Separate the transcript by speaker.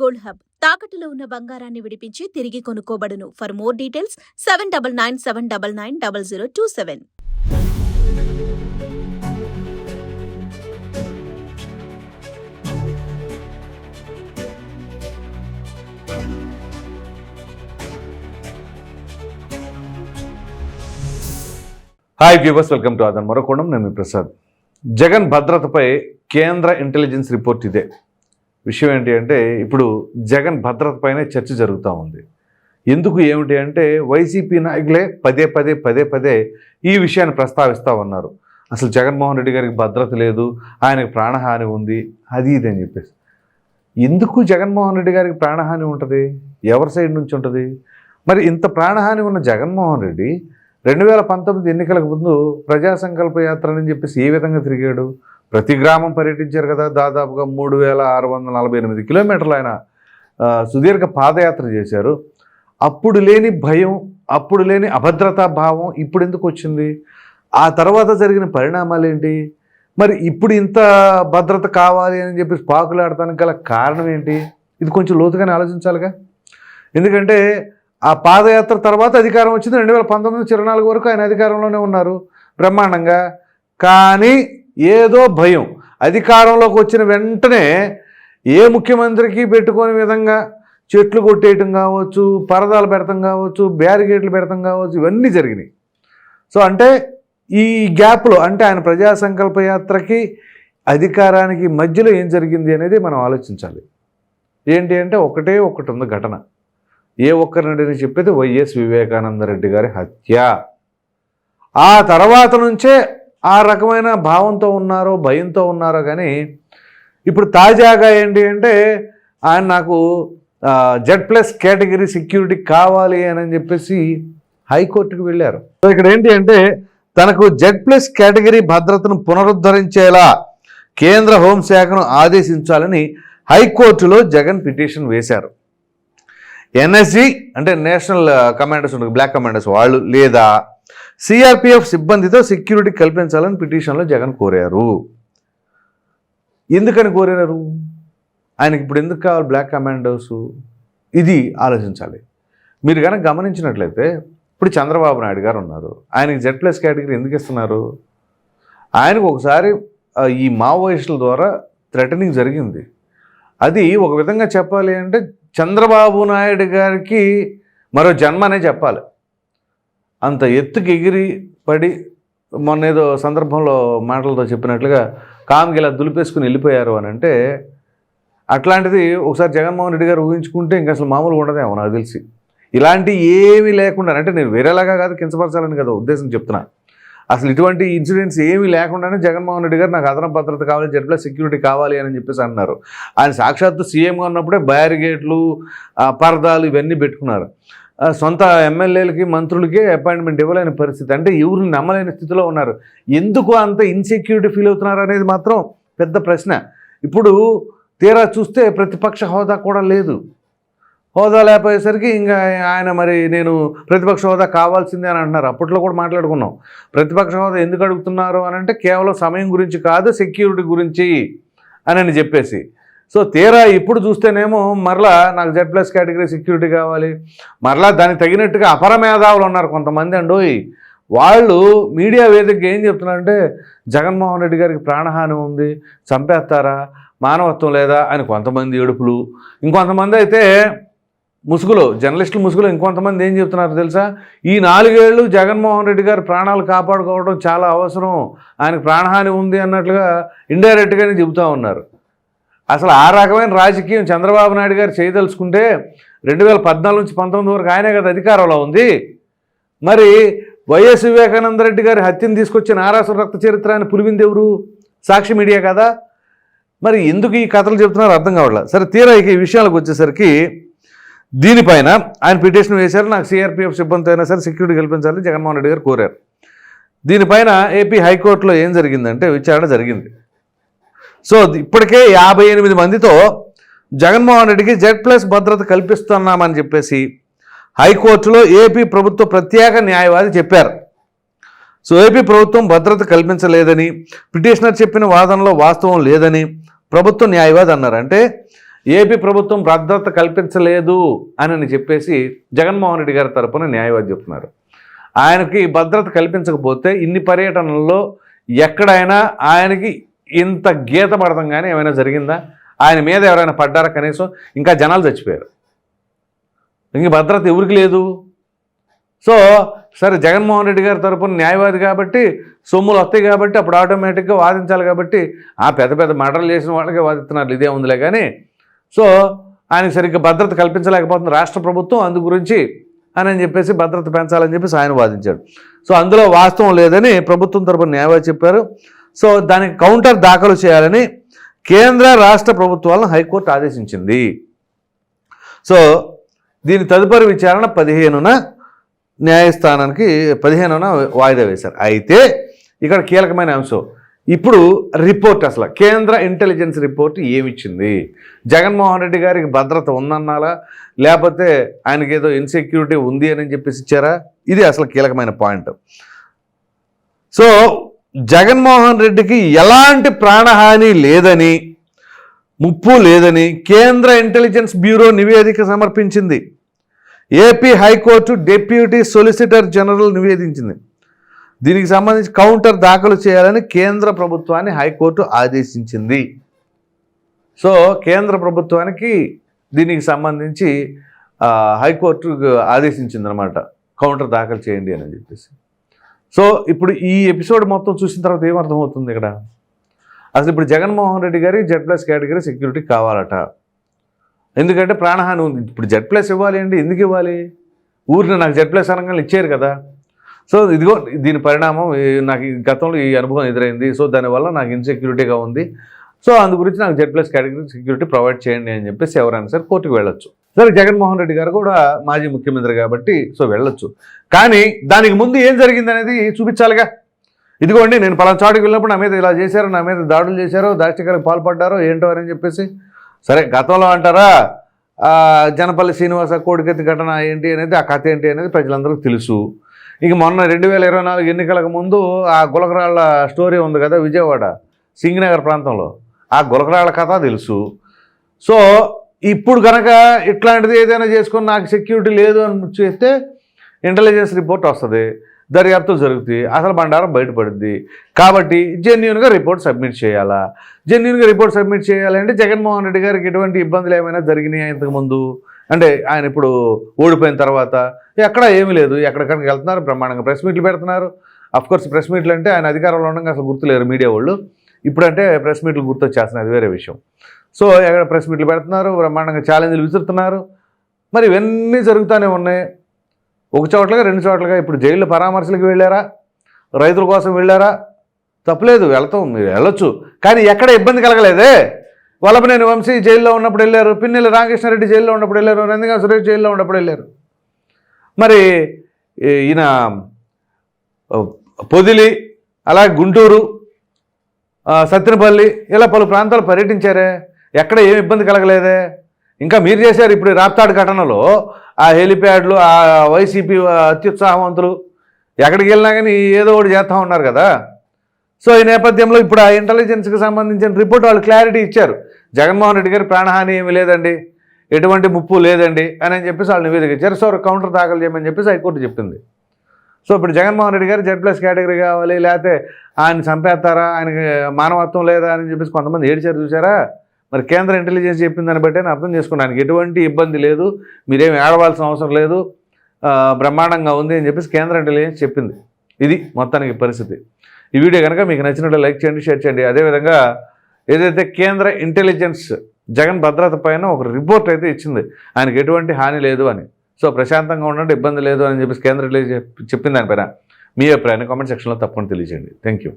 Speaker 1: Gold hub. తాకట్టులో ఉన్న బంగారాన్ని విడిపించి తిరిగి కొనుక్కోబడును. For more details seven double nine seven double nine double zero two seven
Speaker 2: hi viewers welcome to అదన్ మరొకోణం నేను ప్రసాద్ జగన్ భద్రతపై కేంద్ర ఇంటెలిజెన్స్ రిపోర్ట్ ఇదే. విషయం ఏంటి అంటే ఇప్పుడు జగన్ భద్రతపైనే చర్చ జరుగుతూ ఉంది. ఎందుకు ఏమిటి అంటే వైసీపీ నాయకులే పదే పదే పదే పదే ఈ విషయాన్ని ప్రస్తావిస్తూ ఉన్నారు. అసలు జగన్మోహన్ రెడ్డి గారికి భద్రత లేదు ఆయనకు ప్రాణహాని ఉంది అది ఇది అని చెప్పేసి. ఎందుకు జగన్మోహన్ రెడ్డి గారికి ప్రాణహాని ఉంటుంది? ఎవరి సైడ్ నుంచి ఉంటుంది? మరి ఇంత ప్రాణహాని ఉన్న జగన్మోహన్ రెడ్డి రెండు వేల పంతొమ్మిది ఎన్నికలకు ముందు ప్రజా సంకల్ప యాత్ర అని చెప్పేసి ఏ విధంగా తిరిగాడు? ప్రతి గ్రామం పర్యటించారు కదా దాదాపుగా మూడు వేల ఆరు వందల నలభై ఎనిమిది కిలోమీటర్లు ఆయన సుదీర్ఘ పాదయాత్ర చేశారు. అప్పుడు లేని భయం అప్పుడు లేని అభద్రతా భావం ఇప్పుడు ఎందుకు వచ్చింది? ఆ తర్వాత జరిగిన పరిణామాలు ఏంటి? మరి ఇప్పుడు ఇంత భద్రత కావాలి అని చెప్పేసి పాకులాడటానికి గల కారణం ఏంటి? ఇది కొంచెం లోతుగానే ఆలోచించాలిగా? ఎందుకంటే ఆ పాదయాత్ర తర్వాత అధికారం వచ్చింది. రెండు వేల పంతొమ్మిది నుంచి నాలుగు వరకు ఆయన అధికారంలోనే ఉన్నారు బ్రహ్మాండంగా. కానీ ఏదో భయం. అధికారంలోకి వచ్చిన వెంటనే ఏ ముఖ్యమంత్రికి పెట్టుకోని విధంగా చెట్లు కొట్టేయటం కావచ్చు పరదాలు పెడతాం కావచ్చు బ్యారిగేట్లు పెడతాం కావచ్చు ఇవన్నీ జరిగినాయి. సో అంటే ఈ గ్యాప్లో అంటే ఆయన ప్రజా సంకల్ప యాత్రకి అధికారానికి మధ్యలో ఏం జరిగింది అనేది మనం ఆలోచించాలి. ఏంటి అంటే ఒకటే ఒకటి ఉంది ఘటన. ఏ ఒక్కరిని చెప్పేది వైఎస్ వివేకానంద రెడ్డి గారి హత్య. ఆ తర్వాత నుంచే ఆ రకమైన భావంతో ఉన్నారో భయంతో ఉన్నారో కానీ ఇప్పుడు తాజాగా ఏంటి అంటే ఆయన నాకు జెడ్ ప్లస్ కేటగిరీ సెక్యూరిటీ కావాలి అని చెప్పేసి హైకోర్టుకు వెళ్ళారు. సో ఇక్కడ ఏంటి అంటే తనకు జెడ్ ప్లస్ కేటగిరీ భద్రతను పునరుద్ధరించేలా కేంద్ర హోంశాఖను ఆదేశించాలని హైకోర్టులో జగన్ పిటిషన్ వేశారు. ఎన్ఎస్జి అంటే నేషనల్ కమాండర్స్ ఉంటుంది బ్లాక్ కమాండర్స్ వాళ్ళు లేదా సిఆర్పిఎఫ్ సిబ్బందితో సెక్యూరిటీ కల్పించాలని పిటిషన్లో జగన్ కోరారు. ఎందుకని కోరారు? ఆయనకి ఇప్పుడు ఎందుకు కావాలి బ్లాక్ కమాండర్స్ ఇది ఆలోచించాలి. మీరు కనుక గమనించినట్లయితే ఇప్పుడు చంద్రబాబు నాయుడు గారు ఉన్నారు. ఆయనకి జెడ్ ప్లస్ కేటగిరీ ఎందుకు ఇస్తున్నారు? ఆయనకు ఒకసారి ఈ మావోయిస్టుల ద్వారా థ్రెటనింగ్ జరిగింది. అది ఒక విధంగా చెప్పాలి అంటే చంద్రబాబు నాయుడు గారికి మరో జన్మ అనే చెప్పాలి. అంత ఎత్తుకి ఎగిరి పడి మొన్న ఏదో సందర్భంలో మాటలతో చెప్పినట్లుగా కామ్కి ఇలా దులిపేసుకుని వెళ్ళిపోయారు అని అంటే అట్లాంటిది ఒకసారి జగన్మోహన్ రెడ్డి గారు ఊహించుకుంటే ఇంకా అసలు మామూలుగా ఉండదేమో నాకు తెలిసి. ఇలాంటి ఏమీ లేకుండా అంటే నేను వేరేలాగా కాదు కించపరచాలని కదా ఉద్దేశం చెప్తున్నా. అసలు ఇటువంటి ఇన్సిడెంట్స్ ఏమీ లేకుండానే జగన్మోహన్ రెడ్డి గారు నాకు అదనం భద్రత కావాలి జెడ్ ప్లస్ సెక్యూరిటీ కావాలి అని చెప్పేసి అన్నారు. ఆయన సాక్షాత్తు సీఎంగా ఉన్నప్పుడే బ్యారిగేట్లు పరదాలు ఇవన్నీ పెట్టుకున్నారు. సొంత ఎమ్మెల్యేలకి మంత్రులకి అపాయింట్మెంట్ ఇవ్వలేని పరిస్థితి. అంటే ఎవరిని నమ్మలేని స్థితిలో ఉన్నారు. ఎందుకు అంత ఇన్సెక్యూరిటీ ఫీల్ అవుతున్నారు అనేది మాత్రం పెద్ద ప్రశ్న. ఇప్పుడు తీరా చూస్తే ప్రతిపక్ష హోదా కూడా లేదు. హోదా లేకపోయేసరికి ఇంకా ఆయన మరి నేను ప్రతిపక్ష హోదా కావాల్సిందే అని అంటున్నారు. అప్పట్లో కూడా మాట్లాడుకున్నాం. ప్రతిపక్ష హోదా ఎందుకు అడుగుతున్నారు అని అంటే కేవలం సమయం గురించి కాదు సెక్యూరిటీ గురించి అని అని చెప్పేసి. సో తీరా ఇప్పుడు చూస్తేనేమో మరలా నాకు జెడ్ ప్లస్ కేటగిరీ సెక్యూరిటీ కావాలి. మరలా దానికి తగినట్టుగా అపర మేధావులు ఉన్నారు కొంతమంది అండోయ్ వాళ్ళు మీడియా వేదిక ఏం చెప్తున్నారంటే జగన్మోహన్ రెడ్డి గారికి ప్రాణహాని ఉంది చంపేస్తారా? మానవత్వం లేదా? అని కొంతమంది ఏడుపులు. ఇంకొంతమంది అయితే ముసుగులో జర్నలిస్టులు ముసుగులో ఇంకొంతమంది ఏం చెప్తున్నారు తెలుసా? ఈ నాలుగేళ్ళు జగన్మోహన్ రెడ్డి గారు ప్రాణాలు కాపాడుకోవడం చాలా అవసరం. ఆయనకు ప్రాణహాని ఉంది అన్నట్లుగా ఇండైరెక్ట్గానే చెబుతూ ఉన్నారు. అసలు ఆ రకమైన రాజకీయం చంద్రబాబు నాయుడు గారు చేయదలుచుకుంటే రెండు వేల పద్నాలుగు నుంచి పంతొమ్మిది వరకు ఆయనే కదా అధికారంలో ఉంది. మరి వైఎస్ వివేకానంద రెడ్డి గారి హత్యను తీసుకొచ్చి నారాసుర రక్త చరిత్ర అని పులివింది ఎవరు? సాక్షి మీడియా కదా. మరి ఎందుకు ఈ కథలు చెప్తున్నారో అర్థం కావట్లేదు. సరే తీరా ఈ విషయాలకు వచ్చేసరికి దీనిపైన ఆయన పిటిషన్ వేశారు. నాకు సిఆర్పిఎఫ్ సిబ్బందితో అయినా సరే సెక్యూరిటీ కల్పించాలని జగన్మోహన్ రెడ్డి గారు కోరారు. దీనిపైన ఏపీ హైకోర్టులో ఏం జరిగిందంటే విచారణ జరిగింది. సో ఇప్పటికే యాభై ఎనిమిది మందితో జగన్మోహన్ రెడ్డికి జెడ్ ప్లస్ భద్రత కల్పిస్తున్నామని చెప్పేసి హైకోర్టులో ఏపీ ప్రభుత్వ ప్రత్యేక న్యాయవాది చెప్పారు. సో ఏపీ ప్రభుత్వం భద్రత కల్పించలేదని పిటిషనర్ చెప్పిన వాదనలో వాస్తవం లేదని ప్రభుత్వ న్యాయవాది అన్నారు. అంటే ఏపీ ప్రభుత్వం భద్రత కల్పించలేదు అని చెప్పేసి జగన్మోహన్ రెడ్డి గారి తరపున న్యాయవాది చెప్తున్నారు. ఆయనకి భద్రత కల్పించకపోతే ఇన్ని పర్యటనల్లో ఎక్కడైనా ఆయనకి ఇంత గీత కానీ ఏమైనా జరిగిందా? ఆయన మీద ఎవరైనా పడ్డారా కనీసం? ఇంకా జనాలు చచ్చిపోయారు. ఇంక భద్రత ఎవరికి లేదు? సో సరే జగన్మోహన్ రెడ్డి గారి తరపున న్యాయవాది కాబట్టి సొమ్ములు వస్తాయి కాబట్టి అప్పుడు ఆటోమేటిక్గా వాదించాలి కాబట్టి ఆ పెద్ద పెద్ద మర్డర్లు చేసిన వాళ్ళకే వాదిస్తున్నారు. ఇదే ఉందిలే కానీ సో ఆయనకు సరిగ్గా భద్రత కల్పించలేకపోతుంది రాష్ట్ర ప్రభుత్వం అందు గురించి అని అని చెప్పేసి భద్రత పెంచాలని చెప్పేసి ఆయన వాదించాడు. సో అందులో వాస్తవం లేదని ప్రభుత్వం తరపున న్యాయవాది చెప్పారు. సో దానికి కౌంటర్ దాఖలు చేయాలని కేంద్ర రాష్ట్ర ప్రభుత్వాలను హైకోర్టు ఆదేశించింది. సో దీని తదుపరి విచారణ పదిహేనున న్యాయస్థానానికి పదిహేనున వాయిదా వేశారు. అయితే ఇక్కడ కీలకమైన అంశం. ఇప్పుడు రిపోర్ట్ అసలు కేంద్ర ఇంటెలిజెన్స్ రిపోర్ట్ ఏమిచ్చింది? జగన్మోహన్ రెడ్డి గారికి భద్రత ఉందన్నారా లేకపోతే ఆయనకి ఏదో ఇన్సెక్యూరిటీ ఉంది అని చెప్పేసి ఇచ్చారా? ఇది అసలు కీలకమైన పాయింట్ సో జగన్మోహన్ రెడ్డికి ఎలాంటి ప్రాణహాని లేదని ముప్పు లేదని కేంద్ర ఇంటెలిజెన్స్ బ్యూరో నివేదిక సమర్పించింది. AP high court deputy solicitor general నివేదించింది. దీనికి సంబంధించి కౌంటర్ దాఖలు చేయాలని కేంద్ర ప్రభుత్వాన్ని హైకోర్టు ఆదేశించింది. సో కేంద్ర ప్రభుత్వానికి దీనికి సంబంధించి హైకోర్టు ఆదేశించింది అనమాట కౌంటర్ దాఖలు చేయండి అని చెప్పేసి. సో ఇప్పుడు ఈ ఎపిసోడ్ మొత్తం చూసిన తర్వాత ఏమర్థమవుతుంది ఇక్కడ? అసలు ఇప్పుడు జగన్మోహన్ రెడ్డి గారి జెడ్ ప్లస్ కేటగిరీ సెక్యూరిటీ కావాలట. ఎందుకంటే ప్రాణహాని ఉంది. ఇప్పుడు జెడ్ ప్లస్ ఇవ్వాలి అండి. ఎందుకు ఇవ్వాలి? ఊరిని నాకు జెడ్ ప్లస్ అనగానే ఇచ్చారు కదా. సో ఇదిగో దీని పరిణామం నాకు ఈ గతంలో ఈ అనుభవం ఎదురైంది. సో దానివల్ల నాకు ఇన్సెక్యూరిటీగా ఉంది. సో అందు గురించి నాకు Z plus category security provide చేయండి అని చెప్పేసి ఎవరైనా సరే కోర్టుకు వెళ్ళొచ్చు. సరే జగన్మోహన్ రెడ్డి గారు కూడా మాజీ ముఖ్యమంత్రి కాబట్టి సో వెళ్ళొచ్చు. కానీ దానికి ముందు ఏం జరిగింది అనేది చూపించాలిగా. ఇదిగోండి నేను పలానా చాటుకు వెళ్ళినప్పుడు నా మీద ఇలా చేశారు నా మీద దాడులు చేశారో దాష్టికాలకు పాల్పడ్డారో ఏంటో అని చెప్పేసి. సరే గతంలో అంటారా? జనపల్లి శ్రీనివాస కోడికత్తి ఘటన ఏంటి అనేది ఆ కథ ఏంటి అనేది ప్రజలందరికీ తెలుసు. ఇక మొన్న రెండు వేల ఇరవై నాలుగు ఎన్నికలకు ముందు ఆ గులకరాళ్ళ స్టోరీ ఉంది కదా విజయవాడ సింగనగర్ ప్రాంతంలో. ఆ గులకరాళ్ళ కథ తెలుసు. సో ఇప్పుడు కనుక ఇట్లాంటిది ఏదైనా చేసుకొని నాకు సెక్యూరిటీ లేదు అని చేస్తే ఇంటెలిజెన్స్ రిపోర్ట్ వస్తుంది దర్యాప్తు జరుగుతుంది అసలు బండారం బయటపడుద్ది. కాబట్టి జెన్యున్గా రిపోర్ట్ సబ్మిట్ చేయాలా? జెన్యున్గా రిపోర్ట్ సబ్మిట్ చేయాలంటే జగన్మోహన్ రెడ్డి గారికి ఎటువంటి ఇబ్బందులు ఏమైనా జరిగినాయి ఇంతకుముందు అంటే ఆయన ఇప్పుడు ఓడిపోయిన తర్వాత ఎక్కడ ఏమీ లేదు ఎక్కడికక్కడికి వెళ్తున్నారు బ్రహ్మాండంగా ప్రెస్ మీట్లు పెడుతున్నారు. అఫ్కోర్స్ ప్రెస్ మీట్లు అంటే ఆయన అధికారంలో ఉండగా అసలు గుర్తులేరు మీడియా వాళ్ళు. ఇప్పుడంటే ప్రెస్ మీట్లు గుర్తొచ్చేస్తున్నాయి అది వేరే విషయం. సో ఎక్కడ ప్రెస్ మీట్లు పెడుతున్నారు బ్రహ్మాండంగా ఛాలెంజ్లు విసురుతున్నారు. మరి ఇవన్నీ జరుగుతూనే ఉన్నాయి. ఒక చోట్లగా రెండు చోట్లగా ఇప్పుడు జైలు పరామర్శలకు వెళ్ళారా? రైతుల కోసం వెళ్ళారా? తప్పలేదు వెళ్తాం మీరు వెళ్ళొచ్చు. కానీ ఎక్కడ ఇబ్బంది కలగలేదే? వల్లభనేని వంశీ జైల్లో ఉన్నప్పుడు వెళ్ళారు పిన్నెల్లి రామకృష్ణారెడ్డి జైల్లో ఉన్నప్పుడు వెళ్ళారు నందిగా సురేష్ జైల్లో ఉన్నప్పుడు వెళ్ళారు. మరి ఈ- ఈయన పొదిలి అలాగే గుంటూరు సత్తినపల్లి ఇలా పలు ప్రాంతాలు పర్యటించారే. ఎక్కడ ఏం ఇబ్బంది కలగలేదే. ఇంకా మీరు చేశారు ఇప్పుడు రాప్తాడు ఘటనలో ఆ హెలిప్యాడ్లు ఆ వైసీపీ అత్యుత్సాహవంతులు ఎక్కడికి వెళ్ళినా కానీ ఏదో ఒకటి చేస్తూ ఉన్నారు కదా. సో ఈ నేపథ్యంలో ఇప్పుడు ఆ ఇంటెలిజెన్స్కి సంబంధించిన రిపోర్ట్ వాళ్ళు క్లారిటీ ఇచ్చారు. జగన్మోహన్ రెడ్డి గారి ప్రాణహాని ఏమీ లేదండి. ఎటువంటి ముప్పు లేదండి అని అని చెప్పేసి వాళ్ళు నివేదిక ఇచ్చారు. సో కౌంటర్ దాఖలు చేయమని చెప్పేసి హైకోర్టు చెప్పింది. సో ఇప్పుడు జగన్మోహన్ రెడ్డి గారు జెడ్ ప్లస్ కేటగిరీ కావాలి లేకపోతే ఆయన చంపేస్తారా ఆయనకి మానవత్వం లేదా అని చెప్పేసి కొంతమంది ఏడిచారు చూసారా మరి కేంద్ర ఇంటెలిజెన్స్ చెప్పిందని బట్టి నేను అర్థం చేసుకున్నాను. ఎటువంటి ఇబ్బంది లేదు. మీరేం ఏడవలసిన అవసరం లేదు. బ్రహ్మాండంగా ఉంది అని చెప్పేసి కేంద్ర ఇంటెలిజెన్స్ చెప్పింది. ఇది మొత్తానికి పరిస్థితి. ఈ వీడియో కనుక మీకు నచ్చినట్టు లైక్ చేయండి షేర్ చేయండి. అదేవిధంగా ఏదైతే కేంద్ర ఇంటెలిజెన్స్ జగన్ భద్రత పైన ఒక రిపోర్ట్ అయితే ఇచ్చింది ఆయనకు ఎటువంటి హాని లేదు అని. సో ప్రశాంతంగా ఉండండి ఇబ్బంది లేదు అని చెప్పేసి కేంద్ర ఇంటెలిజెన్స్ దాని దానిపైన మీ అభిప్రాయాన్ని కామెంట్ సెక్షన్లో తప్పకుండా తెలియజేయండి. Thank you